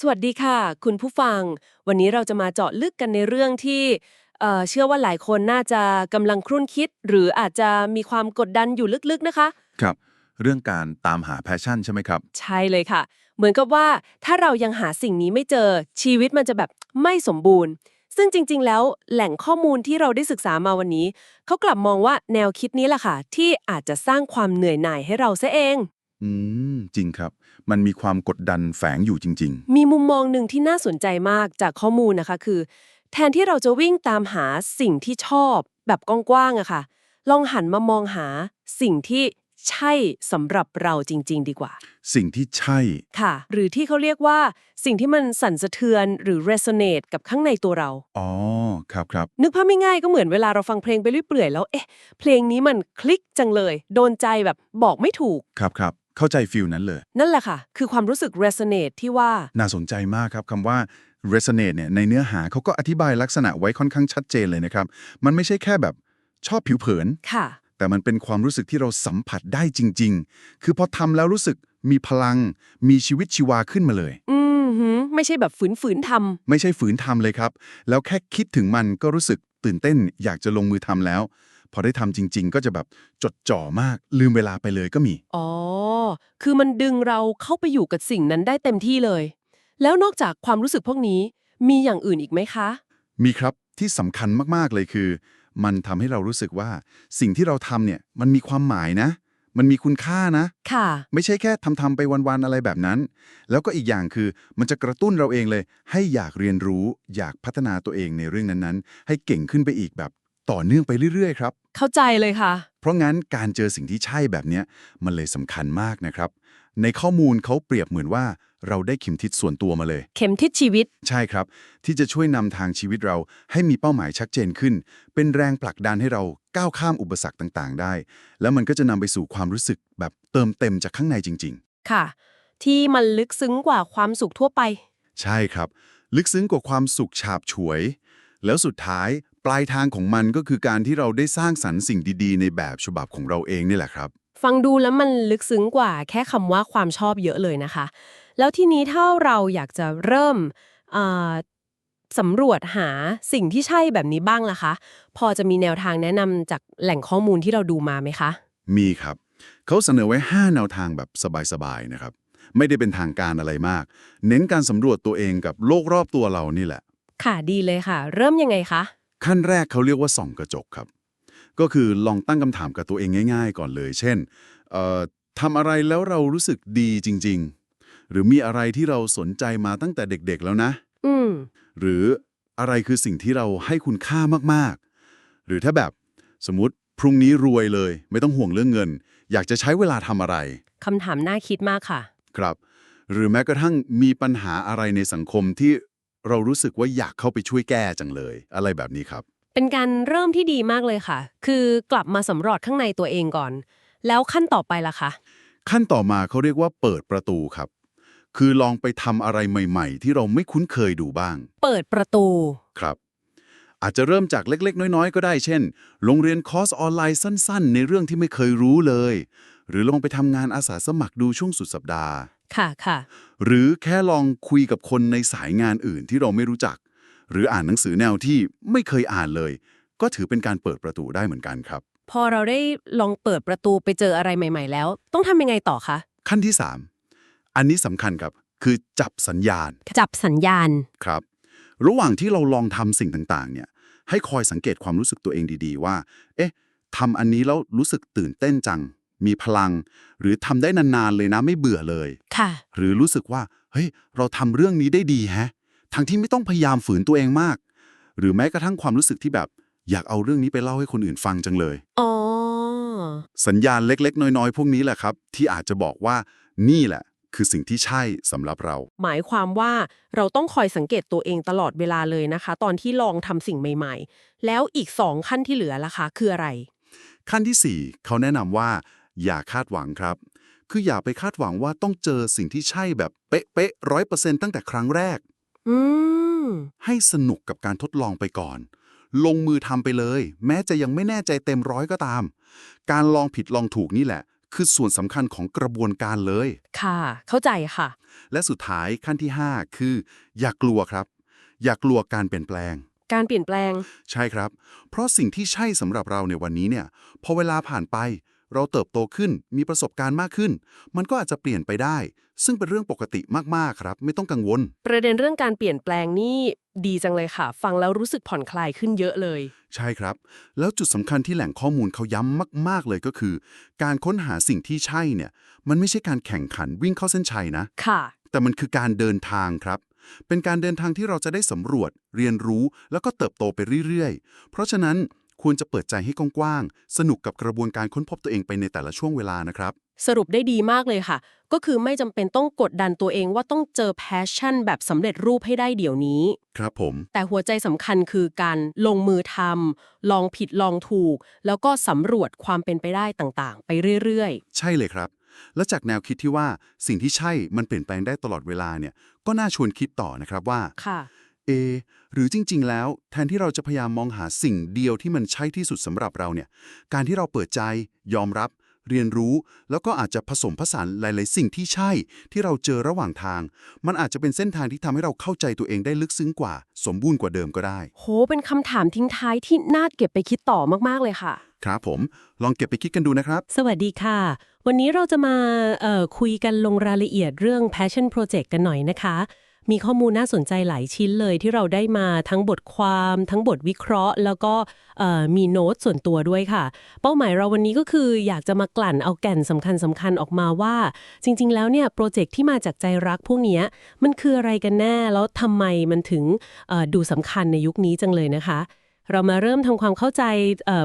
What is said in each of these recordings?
สวัสดีค่ะ คุณผู้ฟัง วันนี้เราจะมาเจาะลึกกันในเรื่องที่เอ่อเชื่อว่าหลายคนน่าจะกำลังครุ่นคิด หรืออาจจะมีความกดดันอยู่ลึกๆนะคะ ครับ เรื่องการตามหาแพชชั่นใช่ไหมครับ ใช่เลยค่ะ เหมือนกับว่าถ้าเรายังหาสิ่งนี้ไม่เจอชีวิตมันจะแบบไม่สมบูรณ์ ซึ่งจริง ๆ แล้วแหล่งข้อมูลที่เราได้ศึกษามาวันนี้ เขากลับมองว่าแนวคิดนี้แหละค่ะ ที่อาจจะสร้างความเหนื่อยหน่ายให้เราซะเอง อืม จริงครับ มันมีความกดดันแฝงอยู่จริง มีมุมมองหนึ่งที่น่าสนใจมากจากข้อมูลนะคะคือ แทนที่เราจะวิ่งตามหาสิ่งที่ชอบแบบกว้างๆอะค่ะ ลองหันมามองหาสิ่งที่ใช่สำหรับเราจริง ๆ ดีกว่า ๆ สิ่งที่ใช่ ค่ะ หรือที่เขาเรียกว่า สิ่งที่มันสั่นสะเทือนหรือ resonate กับข้างในตัวเรา อ๋อ ครับครับ นึกภาพไม่ง่ายๆก็เหมือนเวลาเราฟังเพลงไปเรื่อยเปื่อยแล้ว เอ๊ะ เพลงนี้มันคลิกจังเลย โดนใจแบบบอกไม่ถูก ครับครับ เข้าใจฟิลนั้นเลย นั่นแหละค่ะ คือความรู้สึก resonate ที่ว่า น่าสนใจมากครับคำว่า resonate เนี่ยในเนื้อหาเขาก็อธิบายลักษณะไว้ค่อนข้างชัดเจนเลยนะครับ มันไม่ใช่แค่แบบชอบผิวเผิน ค่ะ แต่มันเป็นความรู้สึกที่เราสัมผัสได้จริง ๆ คือพอทำแล้วรู้สึกมีพลัง มีชีวิตชีวาขึ้นมาเลย อืมหืมไม่ใช่แบบฝืนๆทำไม่ใช่ฝืนทำเลยครับ แล้วแค่คิดถึงมันก็รู้สึกตื่นเต้น อยากจะลงมือทำแล้ว พอได้ทำจริง ๆ ก็จะแบบจดจ่อมากลืมเวลาไปเลยก็มี อ๋อ คือมันดึงเราเข้าไปอยู่กับสิ่งนั้นได้เต็มที่เลย แล้วนอกจากความรู้สึกพวกนี้มีอย่างอื่นอีกไหมคะ มีครับที่สำคัญมากๆเลยคือ มันทำให้เรารู้สึกว่า สิ่งที่เราทำเนี่ยมันมีความหมายนะ มันมีคุณค่านะ ค่ะ ไม่ใช่แค่ทำๆไปวันๆอะไรแบบนั้น แล้วก็อีกอย่างคือมันจะกระตุ้นเราเองเลย ให้อยากเรียนรู้ อยากพัฒนาตัวเองในเรื่องนั้นๆ ให้เก่งขึ้นไปอีกแบบ ต่อเนื่องไปเรื่อยๆครับ เข้าใจเลยค่ะ เพราะงั้นการเจอสิ่งที่ใช่แบบเนี้ยมันเลยสำคัญมากนะครับ ในข้อมูลเขาเปรียบเหมือนว่าเราได้เข็มทิศส่วนตัวมาเลย เข็มทิศชีวิต ใช่ครับ ที่จะช่วยนำทางชีวิตเราให้มีเป้าหมายชัดเจนขึ้น เป็นแรงผลักดันให้เราก้าวข้ามอุปสรรคต่างๆ ได้ แล้วมันก็จะนำไปสู่ความรู้สึกแบบเติมเต็มจากข้างในจริง ค่ะ ที่มันลึกซึ้งกว่าความสุขทั่วไป ๆ ใช่ครับ ลึกซึ้งกว่าความสุขฉาบฉวย แล้วสุดท้าย ปลายทางของมันก็คือการที่เราได้สร้างสรรค์สิ่งดีๆ ในแบบฉบับของเราเองนี่แหละครับ ฟังดูแล้วมันลึกซึ้งกว่าแค่คำว่าความชอบเยอะเลยนะคะ แล้วทีนี้ถ้าเราอยากจะเริ่มเอ่อสำรวจหาสิ่งที่ใช่แบบนี้บ้างล่ะคะ พอจะมีแนวทางแนะนำจากแหล่งข้อมูลที่เราดูมาไหมคะ มีครับ เขาเสนอไว้ 5 แนวทางแบบสบายๆนะครับ ไม่ได้เป็นทางการอะไรมาก เน้นการสำรวจตัวเองกับโลกรอบตัวเรานี่แหละ ค่ะดีเลยค่ะ เริ่มยังไงคะ ขั้นแรกเขาเรียกว่าส่องกระจกครับ ก็คือลองตั้งคำถามกับตัวเองง่าย ๆ ก่อนเลย เช่นเอ่อทำอะไรแล้วเรารู้สึกดีจริง ๆ หรือมีอะไรที่เราสนใจมาตั้งแต่เด็กๆแล้วนะอืมหรืออะไรคือสิ่งที่เราให้คุณค่ามากๆ หรือถ้าแบบสมมติพรุ่งนี้รวยเลย ไม่ต้องห่วงเรื่องเงิน อยากจะใช้เวลาทำอะไรคำถามน่าคิดมากค่ะ ครับ หรือแม้กระทั่งมีปัญหาอะไรในสังคมที่ เรารู้สึกว่าอยากเข้าไปช่วยแก้จังเลย อะไรแบบนี้ครับ เป็นการเริ่มที่ดีมากเลยค่ะ คือกลับมาสำรวจข้างในตัวเองก่อน แล้วขั้นต่อไปล่ะคะขั้นต่อมาเขาเรียกว่าเปิดประตูครับ คือลองไปทำอะไรใหม่ ๆ ที่เราไม่คุ้นเคยดูบ้าง เปิดประตู ครับ อาจจะเริ่มจากเล็ก ๆ น้อย ๆ ก็ได้ เช่น โรงเรียนคอร์สออนไลน์สั้น ๆ ในเรื่องที่ไม่เคยรู้เลย หรือลองไปทำงานอาสาสมัครดูช่วงสุดสัปดาห์ ค่ะค่ะ หรือแค่ลองคุยกับคนในสายงานอื่นที่เราไม่รู้จัก หรืออ่านหนังสือแนวที่ไม่เคยอ่านเลย ก็ถือเป็นการเปิดประตูได้เหมือนกันครับ พอเราได้ลองเปิดประตูไปเจออะไรใหม่ ๆ แล้ว ต้องทำยังไงต่อคะขั้นที่ 3 อันนี้สำคัญครับ คือจับสัญญาณ จับสัญญาณครับ ระหว่างที่เราลองทำสิ่งต่างๆ เนี่ย ให้คอยสังเกตความรู้สึกตัวเองดีๆ ว่า เอ๊ะทำอันนี้แล้วรู้สึกตื่นเต้นจัง มีพลัง หรือทำได้นานๆเลยนะไม่เบื่อเลย ค่ะ หรือรู้สึกว่า เฮ้ย เราทำเรื่องนี้ได้ดีแฮะ ทั้งที่ไม่ต้องพยายามฝืนตัวเองมาก หรือแม้กระทั่งความรู้สึกที่แบบ อยากเอาเรื่องนี้ไปเล่าให้คนอื่นฟังจังเลย อ๋อ สัญญาณเล็กๆ น้อยๆ พวกนี้แหละครับ ที่อาจจะบอกว่านี่แหละ คือสิ่งที่ใช่สำหรับเรา หมายความว่าเราต้องคอยสังเกตตัวเองตลอดเวลาเลยนะคะ ตอนที่ลองทำสิ่งใหม่ๆ แล้วอีกสองขั้นที่เหลือล่ะคะ คืออะไร ขั้นที่ 4 เขาแนะนำว่า อย่าคาดหวังครับ คืออย่าไปคาดหวังว่าต้องเจอสิ่งที่ใช่แบบเป๊ะๆร้อยเปอร์เซ็นต์ตั้งแต่ครั้งแรก อืม ให้สนุกกับการทดลองไปก่อน ลงมือทำไปเลย แม้จะยังไม่แน่ใจเต็มร้อยก็ตาม การลองผิดลองถูกนี่แหละ คือส่วนสำคัญของกระบวนการเลย ค่ะ เข้าใจค่ะ และสุดท้ายขั้นที่ 5 คือ อย่ากลัวครับ อย่ากลัวการเปลี่ยนแปลงการเปลี่ยนแปลง ใช่ครับ เพราะสิ่งที่ใช่สำหรับเราในวันนี้เนี่ย พอเวลาผ่านไป เราเติบโตขึ้นมีประสบการณ์มากขึ้น มันก็อาจจะเปลี่ยนไปได้ ซึ่งเป็นเรื่องปกติมากๆครับ ไม่ต้องกังวล ประเด็นเรื่องการเปลี่ยนแปลงนี่ดีจังเลยค่ะ ฟังแล้วรู้สึกผ่อนคลายขึ้นเยอะเลย ใช่ครับ แล้วจุดสำคัญที่แหล่งข้อมูลเขาย้ำมาก ๆเลยก็คือ การค้นหาสิ่งที่ใช่เนี่ย มันไม่ใช่การแข่งขันวิ่งเข้าเส้นชัยนะค่ะ แต่มันคือการเดินทางครับเป็นการเดินทางที่เราจะได้สำรวจ เรียนรู้ แล้วก็เติบโตไปเรื่อยๆ เพราะฉะนั้น ควรจะเปิดใจให้กว้างๆ สนุกกับกระบวนการค้นพบตัวเองไปในแต่ละช่วงเวลานะครับ สรุปได้ดีมากเลยค่ะ ก็คือไม่จำเป็นต้องกดดันตัวเองว่าต้องเจอแพชชั่นแบบสำเร็จรูปให้ได้เดี๋ยวนี้ ครับผม แต่หัวใจสำคัญคือการลงมือทำลองผิดลองถูก แล้วก็สำรวจความเป็นไปได้ต่างๆ ไปเรื่อยใช่เลยครับ และจากแนวคิดที่ว่าสิ่งที่ใช่มันเปลี่ยนแปลงได้ตลอดเวลาเนี่ยก็น่าชวนคิดต่อนะครับว่าๆค่ะเอ หรือจริง ๆ แล้ว แทนที่เราจะพยายามมองหาสิ่งเดียวที่มันใช่ที่สุดสำหรับเราเนี่ย การที่เราเปิดใจ ยอมรับ เรียนรู้ แล้วก็อาจจะผสมผสานหลาย ๆ สิ่งที่ใช่ ที่เราเจอระหว่างทาง มันอาจจะเป็นเส้นทางที่ทำให้เราเข้าใจตัวเองได้ลึกซึ้งกว่า สมบูรณ์กว่าเดิมก็ได้ โห เป็นคำถามทิ้งท้ายที่น่าเก็บไปคิดต่อมากๆเลยค่ะ ครับผม ลองเก็บไปคิดกันดูนะครับ สวัสดีค่ะ วันนี้เราจะมาเอ่อคุยกันลงรายละเอียดเรื่อง Passion Project กันหน่อยนะคะ มีข้อมูลน่าสนใจหลายชิ้นเลยที่เราได้มาทั้งบทความทั้งบทวิเคราะห์ แล้วก็มีโน้ตส่วนตัวด้วยค่ะ เป้าหมายเราวันนี้ก็คืออยากจะมากลั่นเอาแก่นสำคัญสำคัญออกมาว่า จริง ๆ แล้วเนี่ยโปรเจกต์ที่มาจากใจรักพวกนี้มันคืออะไรกันแน่แล้วทำไมมันถึงดูสำคัญในยุคนี้จังเลยนะคะเรามาเริ่มทำความเข้าใจ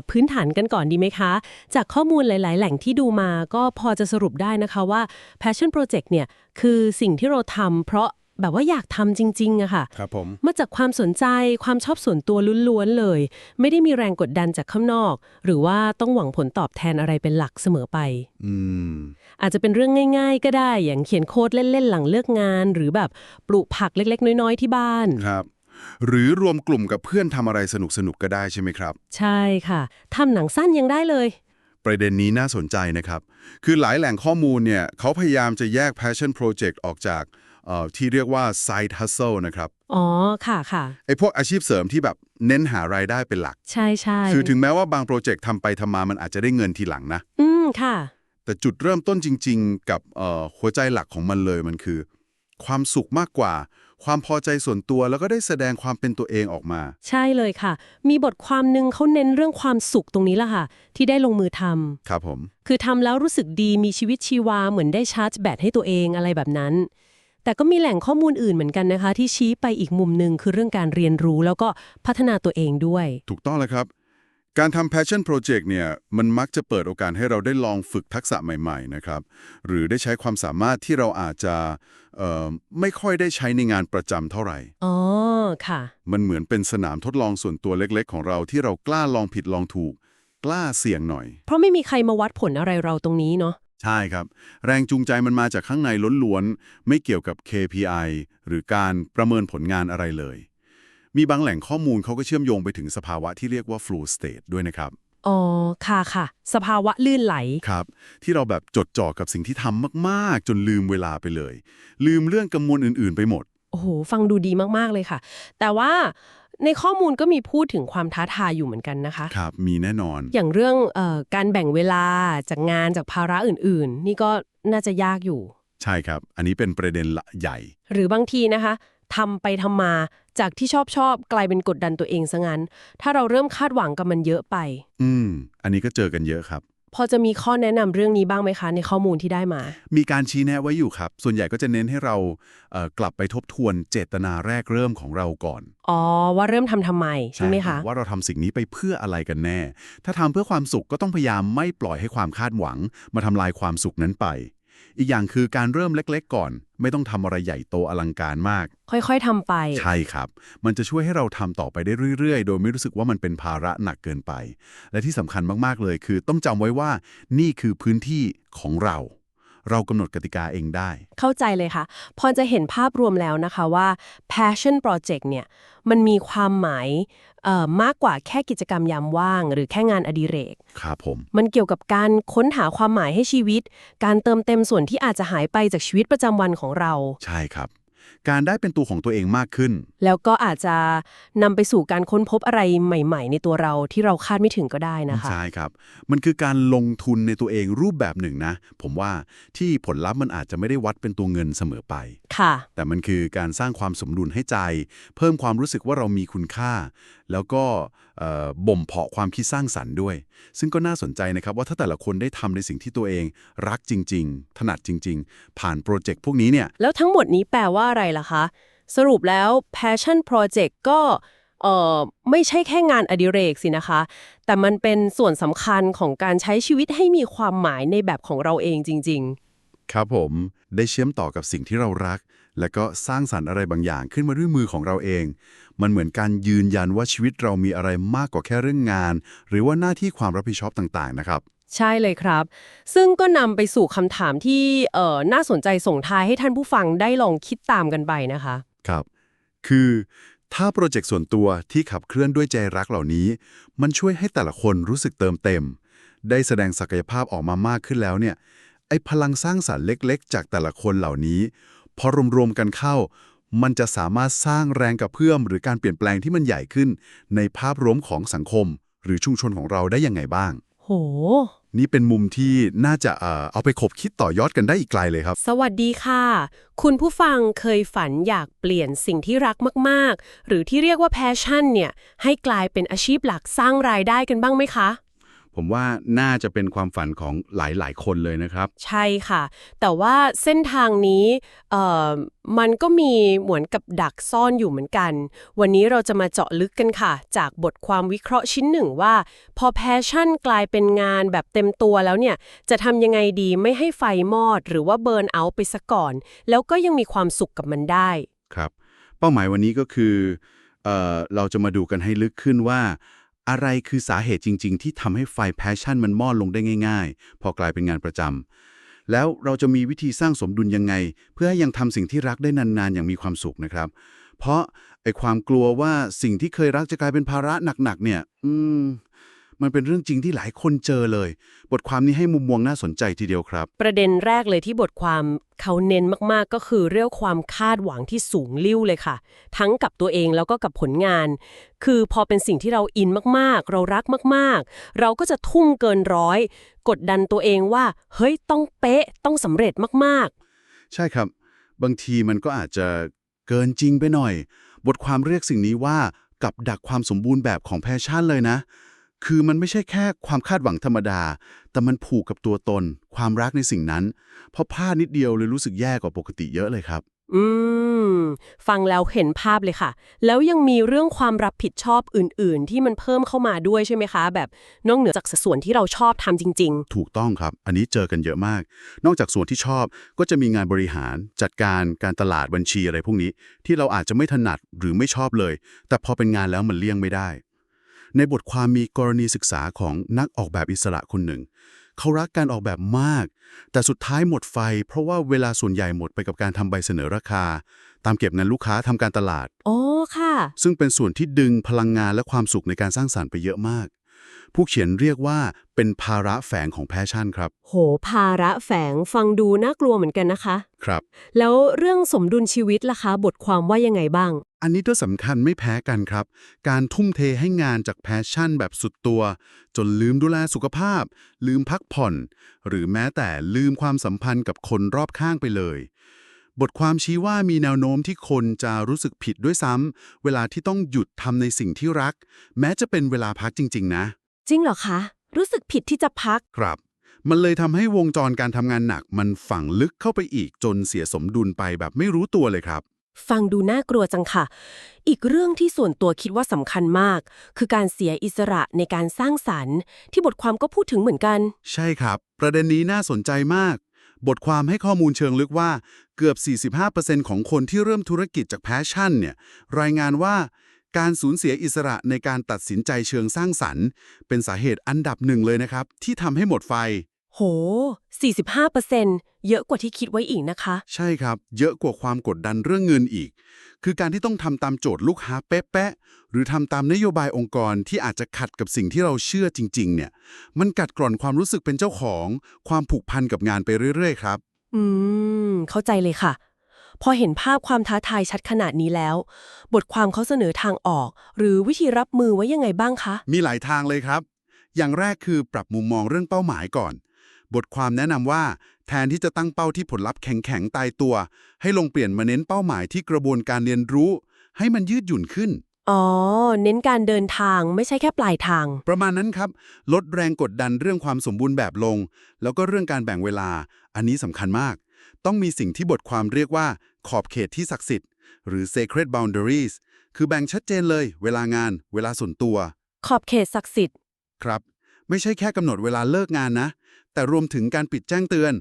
พื้นฐานกันก่อนดีไหมคะ จากข้อมูลหลาย ๆ แหล่งที่ดูมาก็พอจะสรุปได้นะคะว่า Passion Project เนี่ยคือสิ่งที่เราทำเพราะ แบบว่าอยากทำจริงๆอะค่ะครับผมมาจากความสนใจความชอบส่วนตัวล้วนๆเลย ไม่ได้มีแรงกดดันจากข้างนอก หรือว่าต้องหวังผลตอบแทนอะไรเป็นหลักเสมอไปอืมอาจจะเป็นเรื่องง่าย ๆ ก็ได้ อย่างเขียนโค้ดเล่นๆหลังเลิกงาน หรือแบบปลูกผักเล็ก ๆ น้อยๆที่บ้านครับหรือรวมกลุ่มกับเพื่อนทำอะไรสนุกๆก็ได้ใช่ไหมครับ ใช่ค่ะทำหนังสั้นยังได้เลย ประเด็นนี้น่าสนใจนะครับ คือหลายแหล่งข้อมูลเนี่ยเขาพยายามจะแยก passion project ออกจาก เอ่อที่เรียกว่า side hustle นะครับอ๋อค่ะค่ะ ไอ้พวกอาชีพเสริมที่แบบเน้นหารายได้เป็นหลัก ใช่ใช่คือถึงแม้ว่าบางโปรเจกต์ทำไปทำมามันอาจจะได้เงินทีหลังนะ อืมค่ะ แต่จุดเริ่มต้นจริง ๆ กับเอ่อหัวใจหลักของมันเลยมันคือ ความสุขมากกว่า ความพอใจส่วนตัวแล้วก็ได้แสดงความเป็นตัวเองออกมา ใช่เลยค่ะ มีบทความหนึ่งเขาเน้นเรื่องความสุขตรงนี้ล่ะค่ะ ที่ได้ลงมือทำครับผม คือทำแล้วรู้สึกดีมีชีวิตชีวาเหมือนได้ชาร์จแบตให้ตัวเองอะไรแบบนั้น แต่ก็มีแหล่งข้อมูลอื่นเหมือนกันนะคะ ที่ชี้ไปอีกมุมหนึ่งคือเรื่องการเรียนรู้แล้วก็พัฒนาตัวเองด้วย ถูกต้องแล้วครับ การทำ passion project เนี่ยมันมักจะเปิดโอกาสให้เราได้ลองฝึกทักษะใหม่ๆนะครับหรือได้ใช้ความสามารถที่เราอาจจะเอ่อไม่ค่อยได้ใช้ในงานประจำเท่าไหร่ อ๋อ ค่ะ มันเหมือนเป็นสนามทดลองส่วนตัวเล็กๆ ของเราที่เรากล้าลองผิดลองถูก กล้าเสี่ยงหน่อย เพราะไม่มีใครมาวัดผลอะไรเราตรงนี้เนาะ ใช่ครับ แรงจูงใจมันมาจากข้างในล้วนๆ ไม่เกี่ยวกับ KPI หรือการประเมินผลงานอะไรเลย มีบางแหล่งข้อมูลเขาก็เชื่อมโยงไปถึงสภาวะที่เรียกว่า flow state ด้วยนะครับ อ๋อ ค่ะค่ะ สภาวะลื่นไหล ครับ ที่เราแบบจดจ่อกับสิ่งที่ทำมาก ๆ จนลืมเวลาไปเลย ลืมเรื่องกังวลอื่น ๆ ไปหมด โอ้โห ฟังดูดีมาก ๆ เลยค่ะ แต่ว่า ในข้อมูลก็มีพูดถึงความท้าทายอยู่เหมือนกันนะคะ ครับมีแน่นอน อย่างเรื่องเออการแบ่งเวลาจากงานจากภาระอื่น ๆ นี่ก็น่าจะยากอยู่ ใช่ครับ อันนี้เป็นประเด็นละใหญ่ หรือบางทีนะคะทำไปทำมาจากที่ชอบชอบกลายเป็นกดดันตัวเองซะงั้น ถ้าเราเริ่มคาดหวังกับมันเยอะไป อืม อันนี้ก็เจอกันเยอะครับ พอจะมีข้อแนะนำเรื่องนี้บ้างไหมคะ ในข้อมูลที่ได้มา มีการชี้แนะไว้อยู่ครับ ส่วนใหญ่ก็จะเน้นให้เราเอ่อกลับไปทบทวนเจตนาแรกเริ่มของเราก่อน อ๋อ ว่าเริ่มทำทำไมใช่ไหมคะ ว่าเราทำสิ่งนี้ไปเพื่ออะไรกันแน่ ถ้าทำเพื่อความสุขก็ต้องพยายามไม่ปล่อยให้ความคาดหวัง มาทำลายความสุขนั้นไป อีกอย่างคือการเริ่มเล็กๆ ก่อน ไม่ต้องทำอะไรใหญ่โตอลังการมาก ค่อยๆทำไป ใช่ครับ มันจะช่วยให้เราทำต่อไปได้เรื่อยๆ โดยไม่รู้สึกว่ามันเป็นภาระหนักเกินไป และที่สำคัญมากๆเลย คือต้องจำไว้ว่านี่คือพื้นที่ของเรา เรากำหนดกติกาเองได้ เข้าใจเลยค่ะ พอจะเห็นภาพรวมแล้วนะคะว่า passion project เนี่ย มันมีความหมายเอ่อมากกว่าแค่กิจกรรมยามว่าง หรือแค่งานอดิเรก ครับผม มันเกี่ยวกับการค้นหาความหมายให้ชีวิต การเติมเต็มส่วนที่อาจจะหายไปจากชีวิตประจำวันของเรา ใช่ครับ การได้เป็นตัวของตัวเองมากขึ้น แล้วก็อาจจะนำไปสู่การค้นพบอะไรใหม่ ๆ ในตัวเราที่เราคาดไม่ถึงก็ได้นะคะ ใช่ครับ มันคือการลงทุนในตัวเองรูปแบบหนึ่งนะ ผมว่าที่ผลลัพธ์มันอาจจะไม่ได้วัดเป็นตัวเงินเสมอไป ค่ะ แต่มันคือการสร้างความสมดุลให้ใจ เพิ่มความรู้สึกว่าเรามีคุณค่า แล้วก็เอ่อ บ่มเพาะความคิดสร้างสรรค์ด้วย ซึ่งก็น่าสนใจนะครับว่าถ้าแต่ละคนได้ทำในสิ่งที่ตัวเองรักจริง ๆ ถนัดจริง ๆ ผ่านโปรเจกต์พวกนี้เนี่ยแล้วทั้งหมดนี้แปลว่าอะไรล่ะคะ สรุปแล้ว passion project ก็เอ่อไม่ใช่แค่งานอดิเรกสินะคะ แต่มันเป็นส่วนสำคัญของการใช้ชีวิตให้มีความหมายในแบบของเราเองจริง ๆ ครับผมได้เชื่อมต่อกับสิ่งที่เรารัก และก็สร้างสรรค์อะไรบางอย่างขึ้นมาด้วยมือของเราเอง มันเหมือนการยืนยันว่าชีวิตเรามีอะไรมากกว่าแค่เรื่องงาน หรือว่าหน้าที่ความรับผิดชอบต่างๆนะครับๆใช่เลยครับ ซึ่งก็นำไปสู่คำถามที่เอ่อน่าสนใจส่งท้ายให้ท่านผู้ฟังได้ลองคิดตามกันไปนะคะครับ คือถ้าโปรเจกต์ส่วนตัวที่ขับเคลื่อนด้วยใจรักเหล่านี้ มันช่วยให้แต่ละคนรู้สึกเติมเต็ม ได้แสดงศักยภาพออกมามากขึ้นแล้วเนี่ย ไอ้พลังสร้างสรรค์เล็ก ๆ จากแต่ละคนเหล่านี้พอรวมๆกันเข้า มันจะสามารถสร้างแรงกระเพื่อมหรือการเปลี่ยนแปลงที่มันใหญ่ขึ้น ในภาพรวมของสังคม หรือชุมชนของเราได้ยังไงบ้าง โห นี่เป็นมุมที่น่าจะเอ่อเอาไปขบคิดต่อยอดกันได้อีกไกลเลยครับ สวัสดีค่ะ คุณผู้ฟังเคยฝันอยากเปลี่ยนสิ่งที่รักมาก ๆ หรือที่เรียกว่าแพชชั่นเนี่ย ให้กลายเป็นอาชีพหลักสร้างรายได้กันบ้างไหมคะ ผมว่าน่าจะเป็นความฝันของหลายๆ คนเลยนะครับ ใช่ค่ะ แต่ว่าเส้นทางนี้เอ่อมันก็มีเหมือนกับดักซ่อนอยู่เหมือนกัน วันนี้เราจะมาเจาะลึกกันค่ะ จากบทความวิเคราะห์ชิ้นหนึ่งว่า พอแพชชั่นกลายเป็นงานแบบเต็มตัวแล้วเนี่ย จะทำยังไงดีไม่ให้ไฟมอด หรือว่าเบิร์นเอาท์ไปซะก่อน แล้วก็ยังมีความสุขกับมันได้ครับ เป้าหมายวันนี้ก็คือเอ่อเราจะมาดูกันให้ลึกขึ้นว่า อะไรคือสาเหตุจริง ๆ ที่ทำให้ไฟแพชชั่นมันมอดลงได้ง่าย ๆ พอกลายเป็นงานประจำแล้วเราจะมีวิธีสร้างสมดุลยังไง เพื่อให้ยังทำสิ่งที่รักได้นานๆ อย่างมีความสุขนะครับ เพราะไอความกลัวว่าสิ่งที่เคยรักจะกลายเป็นภาระหนักๆเนี่ย อืม มันเป็นเรื่องจริงที่หลายคนเจอเลย บทความนี้ให้มุมมองน่าสนใจทีเดียวครับ ประเด็นแรกเลยที่บทความเขาเน้นมากๆ ก็คือเรื่องความคาดหวังที่สูงลิ่วเลยค่ะ ทั้งกับตัวเองแล้วก็กับผลงาน คือพอเป็นสิ่งที่เราอินมากๆ เรารักมากๆ เราก็จะทุ่มเกินร้อย กดดันตัวเองว่า เฮ้ยต้องเป๊ะต้องสำเร็จมากใช่ครับ บางทีมันก็อาจจะเกินจริงไปหน่อย บทความเรียกสิ่งนี้ว่ากับดักความสมบูรณ์แบบของแพชชั่นเลยนะ คือมันไม่ใช่แค่ความคาดหวังธรรมดา แต่มันผูกกับตัวตน ความรักในสิ่งนั้นพอพลาดนิดเดียวเลยรู้สึกแย่กว่าปกติเยอะเลยครับๆอืม ฟังแล้วเห็นภาพเลยค่ะ แล้วยังมีเรื่องความรับผิดชอบอื่น ๆ ที่มันเพิ่มเข้ามาด้วยใช่ไหมคะ แบบนอกเหนือจากส่วนที่เราชอบทำจริงถูกต้องครับ อันนี้เจอกันเยอะมาก นอกจากส่วนที่ชอบก็จะมีงานบริหาร จัดการการตลาดบัญชีอะไรพวกนี้ ที่เราอาจจะไม่ถนัดหรือไม่ชอบเลย แต่พอเป็นงานแล้วมันเลี่ยงไม่ได้ ในบทความมีกรณีศึกษาของนักออกแบบอิสระคนหนึ่ง เขารักการออกแบบมาก แต่สุดท้ายหมดไฟ เพราะว่าเวลาส่วนใหญ่หมดไปกับการทำใบเสนอราคา ตามเก็บเงินลูกค้าทำการตลาดๆอ๋อค่ะ ซึ่งเป็นส่วนที่ดึงพลังงานและความสุขในการสร้างสรรค์ไปเยอะมาก ผู้เขียนเรียกว่าเป็นภาระแฝงของแพชชั่นครับ โห ภาระแฝงฟังดูน่ากลัวเหมือนกันนะคะ ครับ แล้วเรื่องสมดุลชีวิตล่ะคะ บทความว่ายังไงบ้าง อันนี้ก็สำคัญไม่แพ้กันครับ การทุ่มเทให้งานจากแพชชั่นแบบสุดตัว จนลืมดูแลสุขภาพ ลืมพักผ่อน หรือแม้แต่ลืมความสัมพันธ์กับคนรอบข้างไปเลยบทความชี้ว่ามีแนวโน้มที่คนจะรู้สึกผิดด้วยซ้ำ เวลาที่ต้องหยุดทำในสิ่งที่รัก แม้จะเป็นเวลาพักจริง ๆ นะ จริงเหรอคะ รู้สึกผิดที่จะพัก ครับ มันเลยทำให้วงจรการทำงานหนัก มันฝังลึกเข้าไปอีกจนเสียสมดุลไปแบบไม่รู้ตัวเลยครับ ฟังดูน่ากลัวจังค่ะ อีกเรื่องที่ส่วนตัวคิดว่าสำคัญมาก คือการเสียอิสระในการสร้างสรรค์ ที่บทความก็พูดถึงเหมือนกัน ใช่ครับ ประเด็นนี้น่าสนใจมาก บทความให้ข้อมูลเชิงลึกว่าเกือบ 45%ของคนที่เริ่มธุรกิจจากแพชชั่นเนี่ยรายงานว่า การสูญเสียอิสระในการตัดสินใจเชิงสร้างสรรค์ เป็นสาเหตุอันดับหนึ่งเลยนะครับ ที่ทำให้หมดไฟ โห 45%เยอะกว่าที่คิดไว้อีกนะคะ ใช่ครับ เยอะกว่าความกดดันเรื่องเงินอีก คือการที่ต้องทำตามโจทย์ลูกค้าเป๊ะๆหรือทำตามนโยบายองค์กรที่อาจจะขัดกับสิ่งที่เราเชื่อจริง ๆ เนี่ย มันกัดกร่อนความรู้สึกเป็นเจ้าของ ความผูกพันกับงานไปเรื่อยๆ ครับ อืม เข้าใจเลยค่ะ พอเห็นภาพความท้าทายชัดขนาดนี้แล้ว บทความเขาเสนอทางออก หรือวิธีรับมือไว้ยังไงบ้างคะ มีหลายทางเลยครับ อย่างแรกคือปรับมุมมองเรื่องเป้าหมายก่อน บทความแนะนำว่า แทนที่จะตั้งเป้าที่ผลลัพธ์แข็งๆตายตัว ให้ลงเปลี่ยนมาเน้นเป้าหมายที่กระบวนการเรียนรู้ ให้มันยืดหยุ่นขึ้นอ๋อ เน้นการเดินทางไม่ใช่แค่ปลายทาง ประมาณนั้นครับ ลดแรงกดดันเรื่องความสมบูรณ์แบบลง แล้วก็เรื่องการแบ่งเวลา อันนี้สำคัญมาก ต้องมีสิ่งที่บทความเรียกว่า ขอบเขตที่ศักดิ์สิทธิ์ หรือ sacred boundaries คือแบ่งชัดเจนเลย เวลางาน เวลาส่วนตัว ขอบเขตศักดิ์สิทธิ์ ครับ ไม่ใช่แค่กำหนดเวลาเลิกงานนะ แต่รวมถึงการปิดแจ้งเตือน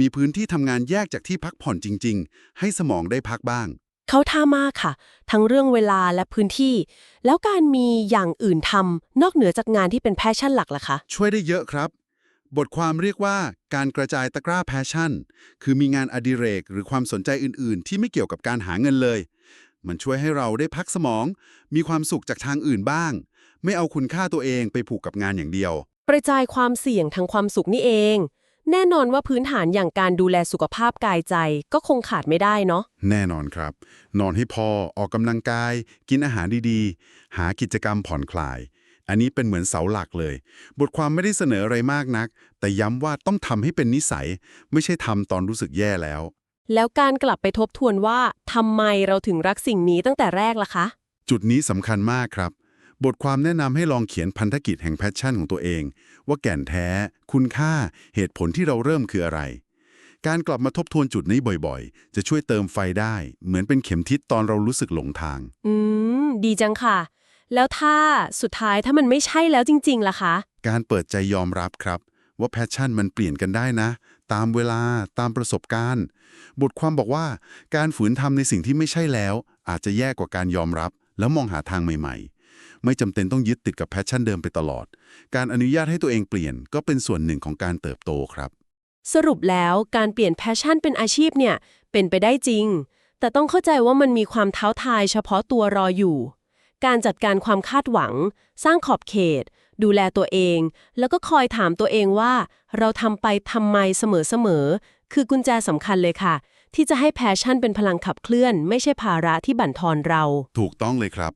มีพื้นที่ทำงานแยกจากที่พักผ่อนจริง ๆ ให้สมองได้พักบ้าง เขาท่ามากค่ะ ทั้งเรื่องเวลาและพื้นที่ แล้วการมีอย่างอื่นทำนอกเหนือจากงานที่เป็นแพชชั่นหลักล่ะคะ ช่วยได้เยอะครับ บทความเรียกว่าการกระจายตะกร้าแพชชั่น คือมีงานอดิเรกหรือความสนใจอื่น ๆ ที่ไม่เกี่ยวกับการหาเงินเลย มันช่วยให้เราได้พักสมอง มีความสุขจากทางอื่นบ้าง ไม่เอาคุณค่าตัวเองไปผูกกับงานอย่างเดียว กระจายความเสี่ยงทางความสุขนี่เอง แน่นอนว่าพื้นฐานอย่างการดูแลสุขภาพกายใจก็คงขาดไม่ได้เนาะ แน่นอนครับ นอนให้พอ ออกกำลังกาย กินอาหารดี ๆ หากิจกรรมผ่อนคลาย อันนี้เป็นเหมือนเสาหลักเลย บทความไม่ได้เสนออะไรมากนัก แต่ย้ำว่าต้องทำให้เป็นนิสัย ไม่ใช่ทำตอนรู้สึกแย่แล้ว แล้วการกลับไปทบทวนว่าทำไมเราถึงรักสิ่งนี้ตั้งแต่แรกล่ะคะ จุดนี้สำคัญมากครับ บทความแนะนำให้ลองเขียนพันธกิจแห่งแพชชั่นของตัวเอง ว่าแก่นแท้ คุณค่า เหตุผลที่เราเริ่มคืออะไร การกลับมาทบทวนจุดนี้บ่อยๆ จะช่วยเติมไฟได้ เหมือนเป็นเข็มทิศตอนเรารู้สึกหลงทาง อืม ดีจังค่ะ แล้วถ้าสุดท้ายถ้ามันไม่ใช่แล้วจริงๆล่ะคะ การเปิดใจยอมรับครับ ว่าแพชชั่นมันเปลี่ยนกันได้นะ ตามเวลาตามประสบการณ์ บทความบอกว่าการฝืนทำในสิ่งที่ไม่ใช่แล้ว อาจจะแย่กว่าการยอมรับ แล้วมองหาทางใหม่ๆ ไม่จำเป็นต้องยึดติดกับแพชชั่นเดิมไปตลอด การอนุญาตให้ตัวเองเปลี่ยนก็เป็นส่วนหนึ่งของการเติบโตครับ สรุปแล้วการเปลี่ยนแพชชั่นเป็นอาชีพเนี่ยเป็นไปได้จริง แต่ต้องเข้าใจว่ามันมีความท้าทายเฉพาะตัวรออยู่ การจัดการความคาดหวัง สร้างขอบเขต ดูแลตัวเอง แล้วก็คอยถามตัวเองว่า เราทำไปทำไมเสมอๆ คือกุญแจสำคัญเลยค่ะ ที่จะให้แพชชั่นเป็นพลังขับเคลื่อน ไม่ใช่ภาระที่บั่นทอนเรา ถูกต้องเลยครับ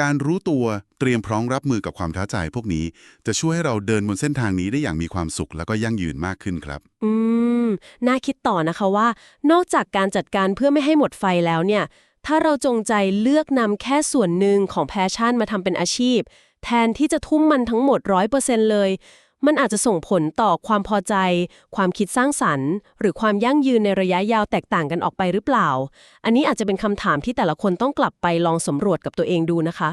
การรู้ตัวเตรียมพร้อมรับมือกับความท้าทายพวกนี้ จะช่วยให้เราเดินบนเส้นทางนี้ได้อย่างมีความสุขแล้วก็ยั่งยืนมากขึ้นครับ อืม น่าคิดต่อนะคะว่า นอกจากการจัดการเพื่อไม่ให้หมดไฟแล้วเนี่ย ถ้าเราจงใจเลือกนำแค่ส่วนหนึ่งของแพชชั่นมาทำเป็นอาชีพ แทนที่จะทุ่มมันทั้งหมดร้อยเปอร์เซ็นต์เลย มันอาจจะส่งผลต่อความพอใจ ความคิดสร้างสรรค์ หรือความยั่งยืนในระยะยาวแตกต่างกันออกไปหรือเปล่า อันนี้อาจจะเป็นคำถามที่แต่ละคนต้องกลับไปลองสำรวจกับตัวเองดูนะคะ